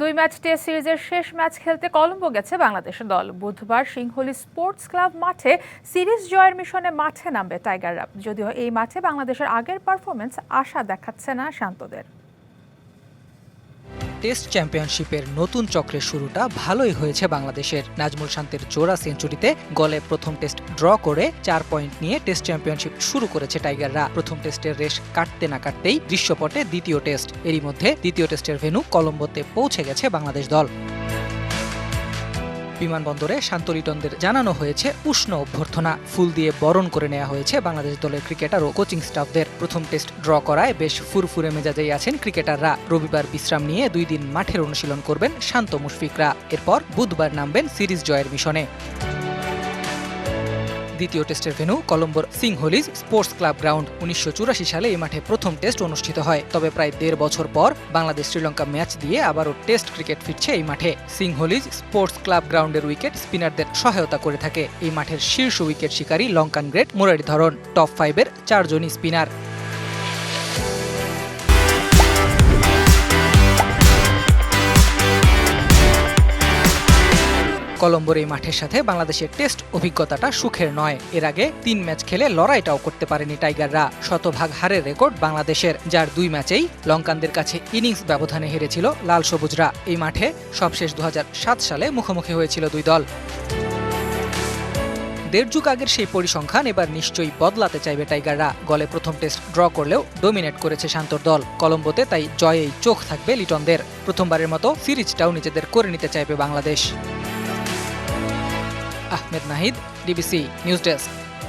দুই match test সিরিজের শেষ ম্যাচ খেলতে কলম্বো গেছে বাংলাদেশ দল। বুধবার সিংহলি স্পোর্টস ক্লাব মাঠে সিরিজ জয়ের মিশনে মাঠে নামবে টাইগাররা। যদিও এই মাঠে বাংলাদেশের আগের পারফরমেন্স আশা দেখাচ্ছে না শান্তদের। টেস্ট চ্যাম্পিয়নশিপের নতুন চক্রের শুরুটা ভালোই হয়েছে বাংলাদেশের। নাজমুল শান্তের জোড়া সেঞ্চুরিতে গলে প্রথম টেস্ট ড্র করে চার পয়েন্ট নিয়ে টেস্ট চ্যাম্পিয়নশিপ শুরু করেছে টাইগাররা। প্রথম টেস্টের রেশ কাটতে না কাটতেই দৃশ্যপটে দ্বিতীয় টেস্ট। এরই মধ্যে দ্বিতীয় টেস্টের ভেনু কলম্বোতে পৌঁছে গেছে বাংলাদেশ দল। বিমানবন্দরে শান্ত লিটনদের জানানো হয়েছে উষ্ণ অভ্যর্থনা। ফুল দিয়ে বরণ করে নেওয়া হয়েছে বাংলাদেশ দলের ক্রিকেটার ও কোচিং স্টাফদের। প্রথম টেস্ট ড্র করায় বেশ ফুরফুরে মেজাজেই আছেন ক্রিকেটাররা। রবিবার বিশ্রাম নিয়ে দুই দিন মাঠের অনুশীলন করবেন শান্ত মুশফিকরা। এরপর বুধবার নামবেন সিরিজ জয়ের মিশনে। দ্বিতীয় টেস্টের ভেন্যু কলম্বোর সিংহলিজ স্পোর্টস ক্লাব গ্রাউন্ড উনিশশো চুরাশি সালে এই মাঠে প্রথম টেস্ট অনুষ্ঠিত হয়। তবে প্রায় দেড় বছর পর বাংলাদেশ শ্রীলঙ্কা ম্যাচ দিয়ে আবারও টেস্ট ক্রিকেট ফিরছে এই মাঠে। সিংহলিজ স্পোর্টস ক্লাব গ্রাউন্ডের উইকেট স্পিনারদের সহায়তা করে থাকে। এই মাঠের শীর্ষ উইকেট শিকারী লঙ্কান গ্রেট মুরারি ধরন। টপ ফাইভের চারজনই স্পিনার। কলম্বোর এই মাঠের সাথে বাংলাদেশের টেস্ট অভিজ্ঞতাটা সুখের নয়। এর আগে তিন ম্যাচ খেলে লড়াইটাও করতে পারেনি টাইগাররা। শতভাগ হারের রেকর্ড বাংলাদেশের, যার দুই ম্যাচেই লঙ্কানদের কাছে ইনিংস ব্যবধানে হেরেছিল লাল সবুজরা। এই মাঠে সবশেষ দু হাজার সাত সালে মুখোমুখি হয়েছিল দুই দল। দেড় যুগ আগের সেই পরিসংখ্যান এবার নিশ্চয়ই বদলাতে চাইবে টাইগাররা। গলে প্রথম টেস্ট ড্র করলেও ডোমিনেট করেছে শান্তর দল। কলম্বোতে তাই জয়েই চোখ থাকবে লিটনদের। প্রথমবারের মতো সিরিজটাও নিজেদের করে নিতে চাইবে Bangladesh. Ahmed Nahid DBC news desk